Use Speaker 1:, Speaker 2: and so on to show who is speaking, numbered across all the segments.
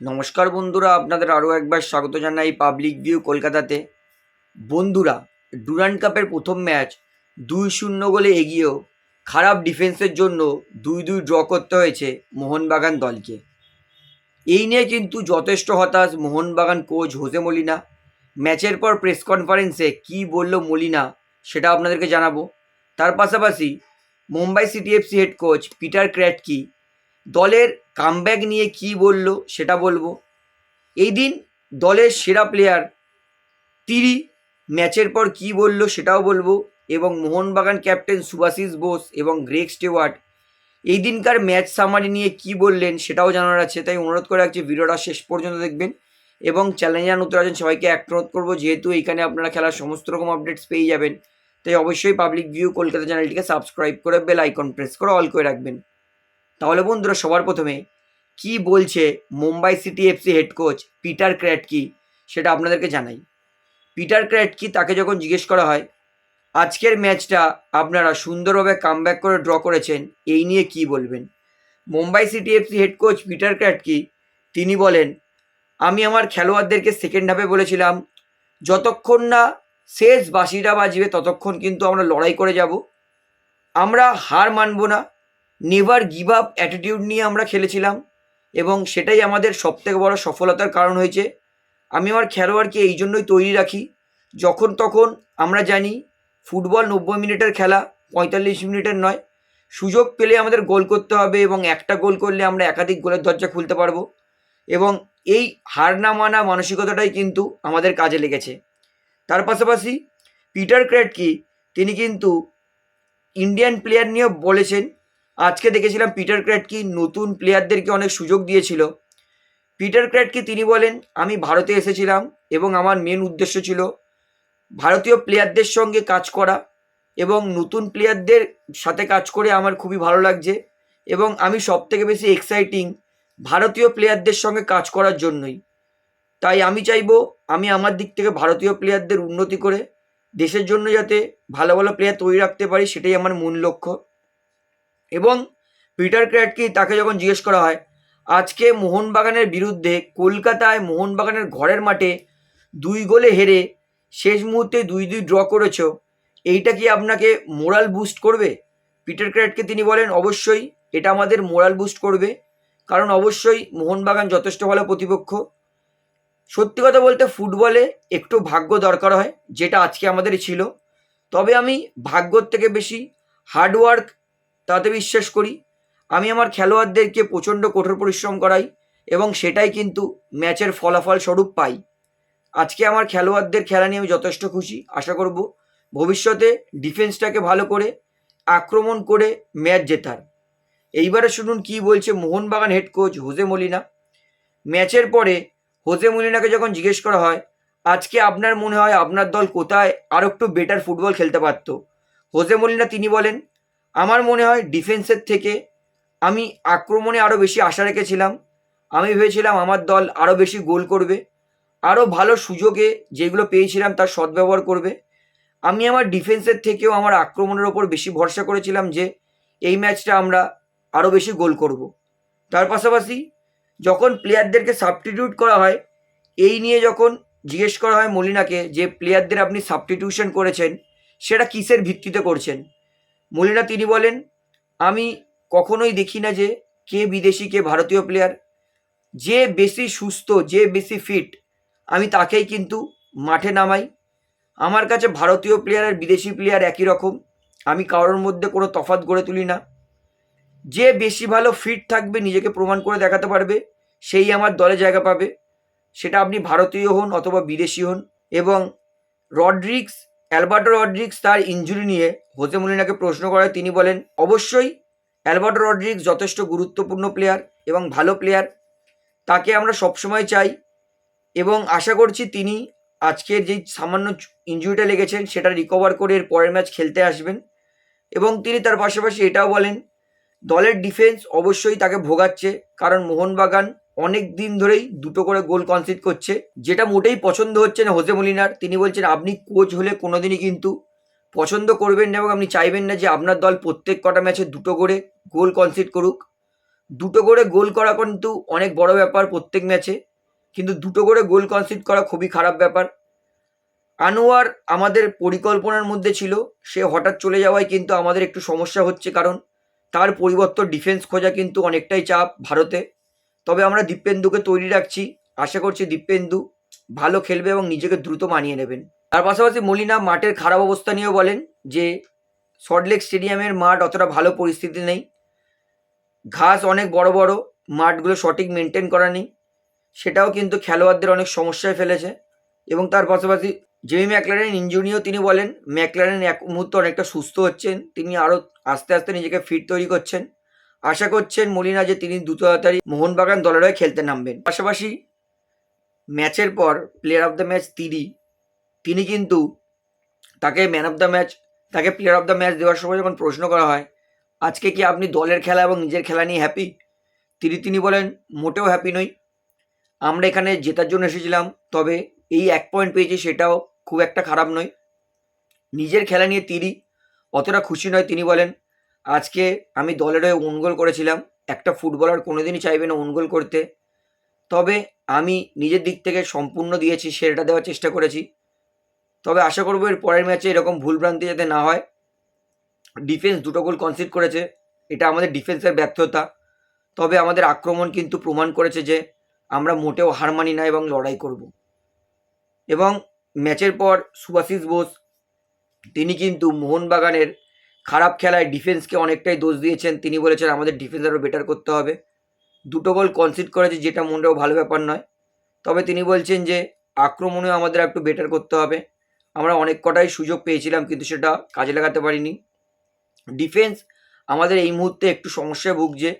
Speaker 1: নমস্কার বন্ধুরা, আপনাদের আরও একবার স্বাগত জানাই পাবলিক ভিউ কলকাতাতে। বন্ধুরা ডুরান্ড কাপের প্রথম ম্যাচ দুই শূন্য গোলে এগিয়েও খারাপ ডিফেন্সের জন্য দুই দুই ড্র করতে হয়েছে মোহনবাগান দলকে। এই নিয়ে কিন্তু যথেষ্ট হতাশ মোহনবাগান কোচ হোসে মলিনা। ম্যাচের পর প্রেস কনফারেন্সে কী বলল মলিনা সেটা আপনাদেরকে জানাব। তার পাশাপাশি Mumbai City FC head coach Peter Kratky দলের কামব্যাক নিয়ে কি বলল সেটা বলব। এই দিন দলের সেরা প্লেয়ার তিরি ম্যাচের পর কি বলল সেটাও বলব এবং মোহনবাগান ক্যাপ্টেন সুভাশিস বোস এবং গ্রেক স্টেওয়ার্ট এই দিনকার ম্যাচ সামারি নিয়ে কি বললেন সেটাও জানার আছে, তাই অনুরোধ করে রাখছি ভিডিওটা শেষ পর্যন্ত দেখবেন এবং চ্যালেঞ্জার নতুন আছেন সবাইকে এক অনুরোধ করব, যেহেতু এইখানে আপনারা খেলার সমস্ত রকম আপডেটস পেয়ে যাবেন, তাই অবশ্যই পাবলিক ভিউ কলকাতা চ্যানেলটিকে সাবস্ক্রাইব করে বেল আইকন প্রেস করে অল করে রাখবেন। তাহলে বন্ধুরা সবার প্রথমে কি বলছে Mumbai City FC head coach Peter Kratky সেটা আপনাদেরকে জানাই। পিটার ক্র্যাটকি তাকে যখন জিজ্ঞেস করা হয়, আজকের ম্যাচটা আপনারা সুন্দরভাবে কামব্যাক করে ড্র করেছেন, এই নিয়ে কি বলবেন? Mumbai City FC head coach Peter Kratky তিনি বলেন, আমি আমার খেলোয়াড়দেরকে সেকেন্ড হাফে বলেছিলাম, যতক্ষণ না শেষ বাঁশিটা বাজবে ততক্ষণ কিন্তু আমরা লড়াই করে যাব, আমরা হার মানব না নেভার গিভ আপ অ্যাটিটিউড নিয়ে আমরা খেলেছিলাম এবং সেটাই আমাদের সবথেকে বড় সফলতার কারণ হয়েছে। আমি আমার খেলোয়াড়কে এই জন্যই তৈরি রাখি, যখন তখন আমরা জানি ফুটবল নব্বই মিনিটের খেলা, পঁয়তাল্লিশ মিনিটের নয়। সুযোগ পেলে আমাদের গোল করতে হবে এবং একটা গোল করলে আমরা একাধিক গোলের দরজা খুলতে পারব এবং এই হার না মানা মানসিকতাটাই কিন্তু আমাদের কাজে লেগেছে। তার পাশাপাশি পিটার ক্র্যাটকি তিনি কিন্তু ইন্ডিয়ান প্লেয়ার নিয়েও বলেছেন আজকে দেখেছিলাম পিটার ক্র্যাটকি নতুন প্লেয়ারদেরকে অনেক সুযোগ দিয়েছিল। পিটার ক্র্যাটকি তিনি বলেন, আমি ভারতে এসেছিলাম এবং আমার মেন উদ্দেশ্য ছিল ভারতীয় প্লেয়ারদের সঙ্গে কাজ করা এবং নতুন প্লেয়ারদের সাথে কাজ করে আমার খুবই ভালো লাগছে এবং আমি সব থেকে বেশি এক্সাইটিং ভারতীয় প্লেয়ারদের সঙ্গে কাজ করার জন্যই। তাই আমি চাইব, আমি আমার দিক থেকে ভারতীয় প্লেয়ারদের উন্নতি করে দেশের জন্য যাতে ভালো ভালো প্লেয়ার তৈরি রাখতে পারি, সেটাই আমার মূল লক্ষ্য। এবং পিটার ক্র্যাটকে তাকে যখন জিজ্ঞেস করা হয়, আজকে মোহনবাগানের বিরুদ্ধে কলকাতায় মোহনবাগানের ঘরের মাঠে দুই গোলে হেরে শেষ মুহূর্তে দুই দুই ড্র করেছ, এইটা কি আপনাকে মোরাল বুস্ট করবে? পিটার ক্র্যাটকে তিনি বলেন, অবশ্যই, এটা আমাদের মোরাল বুস্ট করবে। কারণ অবশ্যই মোহনবাগান যথেষ্ট ভালো প্রতিপক্ষ। সত্যি কথা বলতে ফুটবলে একটু ভাগ্য দরকার হয়, যেটা আজকে আমাদের ছিল। তবে আমি ভাগ্যর থেকে বেশি হার্ডওয়ার্ক তাতে বিশ্বাস করি, আমি আমার খেলোয়াড়দেরকে প্রচণ্ড কঠোর পরিশ্রম করাই এবং সেটাই কিন্তু ম্যাচের ফলাফল স্বরূপ পাই। আজকে আমার খেলোয়াড়দের খেলা নিয়ে আমি যথেষ্ট খুশি, আশা করব ভবিষ্যতে ডিফেন্সটাকে ভালো করে আক্রমণ করে ম্যাচ জেতার। এইবারে শুনুন কি বলছে Mohun Bagan head coach Jose Molina. ম্যাচের পরে হোসে মলিনাকে যখন জিজ্ঞেস করা হয়, আজকে আপনার মনে হয় আপনার দল কোথায়? আরও একটু বেটার ফুটবল খেলতে পারতো। হোসে মলিনা তিনি বলেন আমার মনে হয় ডিফেন্সের থেকে আমি আক্রমণে আরও বেশি আশা রেখেছিলাম। আমি ভেবেছিলাম আমার দল আরও বেশি গোল করবে আরও ভালো সুযোগে যেগুলো পেয়েছিলাম তার সদ্ব্যবহার করবে। আমি আমার ডিফেন্সের থেকেও আমার আক্রমণের ওপর বেশি ভরসা করেছিলাম যে এই ম্যাচটা আমরা আরও বেশি গোল করব। তার পাশাপাশি যখন প্লেয়ারদেরকে সাবস্টিটিউট করা হয়, এই নিয়ে যখন জিজ্ঞেস করা হয় মলিনাকে যে প্লেয়ারদের আপনি সাবস্টিটিউশন করেছেন, সেটা কিসের ভিত্তিতে করছেন? মলিনা তিনি বলেন, আমি কখনোই দেখি না যে কে বিদেশি, কে ভারতীয় প্লেয়ার যে বেশি সুস্থ, যে বেশি ফিট আমি তাকেই কিন্তু মাঠে নামাই। আমার কাছে ভারতীয় প্লেয়ার আর বিদেশি প্লেয়ার একই রকম। আমি কারোর মধ্যে কোনো তফাৎ গড়ে তুলি না। যে বেশি ভালো ফিট থাকবে নিজেকে প্রমাণ করে দেখাতে পারবে, সেই আমার দলে জায়গা পাবে। সেটা আপনি ভারতীয় হন অথবা বিদেশি হন এবং রড্রিক্স অ্যালবার্টো রড্রিক্স তার ইঞ্জুরি নিয়ে হোসে মলিনাকে প্রশ্ন করায়। তিনি বলেন, অবশ্যই, অ্যালবার্টো রড্রিক্স যথেষ্ট গুরুত্বপূর্ণ প্লেয়ার এবং ভালো প্লেয়ার। তাকে আমরা সবসময় চাই এবং আশা করছি তিনি আজকের যেই সামান্য ইঞ্জুরিটা লেগেছেন, সেটা রিকভার করে এর পরের ম্যাচ খেলতে আসবেন। এবং তিনি তার পাশাপাশি এটাও বলেন, দলের ডিফেন্স অবশ্যই তাকে ভোগাচ্ছে, কারণ মোহনবাগান অনেক দিন ধরেই দুটো করে গোল কনসিড করছে। যেটা মোটেই পছন্দ হচ্ছে না হোসে মলিনার। তিনি বলছেন, আপনি কোচ হলে কোনোদিনই কিন্তু পছন্দ করবেন না এবং আপনি চাইবেন না যে আপনার দল প্রত্যেক কটা ম্যাচে দুটো করে গোল কনসিড করুক। দুটো করে গোল করা কিন্তু অনেক বড় ব্যাপার প্রত্যেক ম্যাচে কিন্তু দুটো করে গোল কনসিড করা খুবই খারাপ ব্যাপার। আনোয়ার আমাদের পরিকল্পনার মধ্যে ছিল। সে হঠাৎ চলে যাওয়ায় কিন্তু আমাদের একটু সমস্যা হচ্ছে কারণ তার পরিবর্তন ডিফেন্স খোঁজা কিন্তু অনেকটাই চাপ ভারতে। তবে আমরা দীপেন্দুকে তৈরি রাখছি। আশা করছি দীপেন্দু ভালো খেলবে এবং নিজেকে দ্রুত মানিয়ে নেবেন। তার পাশাপাশি মলিনা মাঠের খারাপ অবস্থা নিয়েও বলেন যে সল্টলেক স্টেডিয়ামের মাঠ অতটা ভালো পরিস্থিতি নেই। ঘাস অনেক বড় বড়, মাঠগুলো সঠিক মেনটেন করা নেই। সেটাও কিন্তু খেলোয়াড়দের অনেক সমস্যায় ফেলেছে। এবং তার পাশাপাশি জেমি ম্যাকলারেন ইঞ্জুরিও তিনি বলেন, ম্যাকলারেন এক মুহূর্তে অনেকটা সুস্থ হচ্ছেন। তিনি আরও আস্তে আস্তে নিজেকে ফিট তৈরি করছেন। আশা করছেন মলিনা যে তিনি দ্রুত তাড়াতাড়ি মোহনবাগান দলের হয়ে খেলতে নামবেন। পাশাপাশি ম্যাচের পর প্লেয়ার অফ দ্য ম্যাচ তিনি। তিনি কিন্তু তাকে ম্যান অফ দ্য ম্যাচ তাকে প্লেয়ার অফ দ্য ম্যাচ দেওয়ার সময় যখন প্রশ্ন করা হয়, আজকে কি আপনি দলের খেলা এবং নিজের খেলা নিয়ে হ্যাপি তিনি তিনি বলেন, মোটেও হ্যাপি নই। আমরা এখানে জেতার জন্য এসেছিলাম, তবে এই এক পয়েন্ট পেয়েছি সেটাও খুব একটা খারাপ নয়। নিজের খেলা নিয়ে তিনি অতটা খুশি নয়, তিনি বলেন। আজকে আমি দলের হয়ে গোল করেছিলাম। একটা ফুটবলার কোনোদিনই চাইবে না গোল করতে। তবে আমি নিজের দিক থেকে সম্পূর্ণ দিয়েছি, সেটা দেওয়ার চেষ্টা করেছি। তবে আশা করব এর পরের ম্যাচে এরকম ভুলভ্রান্তি যাতে না হয় ডিফেন্স দুটো গোল কনসিড করেছে। এটা আমাদের ডিফেন্সের ব্যর্থতা। তবে আমাদের আক্রমণ কিন্তু প্রমাণ করেছে যে আমরা মোটেও হার মানি না এবং লড়াই করব। এবং ম্যাচের পর সুভাশিস বোস, তিনি কিন্তু মোহনবাগানের খারাপ খেলায় ডিফেন্সকে অনেকটাই দোষ দিয়েছেন। তিনি বলেছেন, আমাদের ডিফেন্স আরও বেটার করতে হবে। দুটো গোল কনসিড করেছে, যেটা মনটাও ভালো ব্যাপার নয়। তবে তিনি বলছেন যে, আক্রমণেও আমাদের একটু বেটার করতে হবে। আমরা অনেক কটাই সুযোগ পেয়েছিলাম, কিন্তু সেটা কাজে লাগাতে পারিনি। ডিফেন্স আমাদের এই মুহূর্তে একটু সমস্যায় ভুগছে।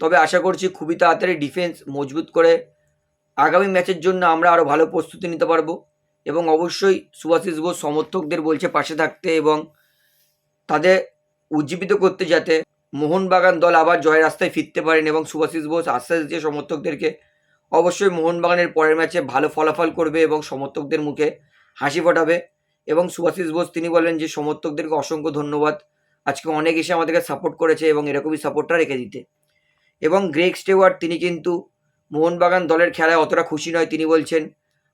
Speaker 1: তবে আশা করছি খুবই তাড়াতাড়ি ডিফেন্স মজবুত করে আগামী ম্যাচের জন্য আমরা আরও ভালো প্রস্তুতি নিতে পারব। এবং অবশ্যই সুভাশিস বোস সমর্থকদের বলছে পাশে থাকতে এবং তাদের উজ্জীবিত করতে যাতে মোহনবাগান দল আবার জয় রাস্তায় ফিরতে পারেন এবং সুভাশিস বোস আশ্বাস দিয়ে সমর্থকদেরকে অবশ্যই মোহনবাগানের পরের ম্যাচে ভালো ফলাফল করবে এবং সমর্থকদের মুখে হাসি ফোটাবে। এবং সুভাশিস বোস তিনি বলেন যে, সমর্থকদেরকে অসংখ্য ধন্যবাদ। আজকে অনেক এসে আমাদেরকে সাপোর্ট করেছে এবং এরকমই সাপোর্টটা রেখে দিতে। এবং গ্রেগ স্টেওয়ার্ড তিনি কিন্তু মোহনবাগান দলের খেলায় অতটা খুশি নয়। তিনি বলছেন,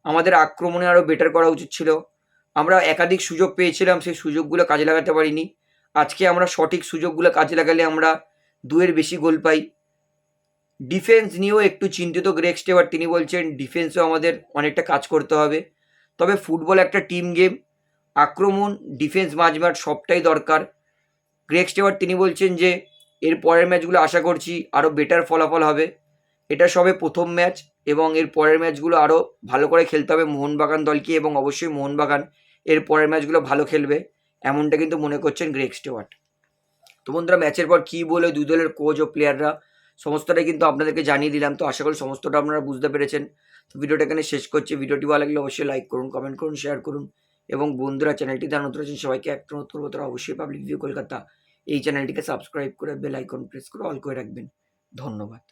Speaker 1: আমাদের আক্রমণে আরও বেটার করা উচিত ছিল। আমরা একাধিক সুযোগ পেয়েছিলাম, সেই সুযোগগুলো কাজে লাগাতে পারিনি। আজকে আমরা সঠিক সুযোগগুলো কাজে লাগালে আমরা দুয়ের বেশি গোল পাই। ডিফেন্স নিয়েও একটু চিন্তিত গ্রেগ স্টেওয়ার্ড তিনি বলছেন, ডিফেন্সেও আমাদের অনেকটা কাজ করতে হবে। তবে ফুটবল একটা টিম গেম। আক্রমণ, ডিফেন্স মাঝমাঠ সবটাই দরকার। গ্রেগ স্টেওয়ার্ড তিনি বলছেন যে, এর পরের ম্যাচগুলো আশা করছি আরও বেটার ফলাফল হবে। এটা সবে প্রথম ম্যাচ এবং এর পরের ম্যাচগুলো আরও ভালো করে খেলতে হবে। মোহনবাগান দলকে এবং অবশ্যই মোহনবাগান এর পরের ম্যাচগুলো ভালো খেলবে। এমনটা কিন্তু মনে করছেন গ্রেক স্টেওয়ার্ট তো বন্ধুরা, ম্যাচের পর কী বলে দুই দলের কোচ ও প্লেয়াররা সমস্তটাই কিন্তু আপনাদেরকে জানিয়ে দিলাম। তো আশা করি সমস্তটা আপনারা বুঝতে পেরেছেন। তো ভিডিওটা এখানে শেষ করছি। ভিডিওটি ভালো লাগলে অবশ্যই লাইক করুন কমেন্ট করুন শেয়ার করুন। এবং বন্ধুরা চ্যানেলটি যারা নতুন আছেন, সবাইকে একটা নতুন তারা অবশ্যই পাবলিক ভিউ কলকাতা এই চ্যানেলটিকে সাবস্ক্রাইব করে বেল আইকন প্রেস করে অল করে রাখবেন। ধন্যবাদ।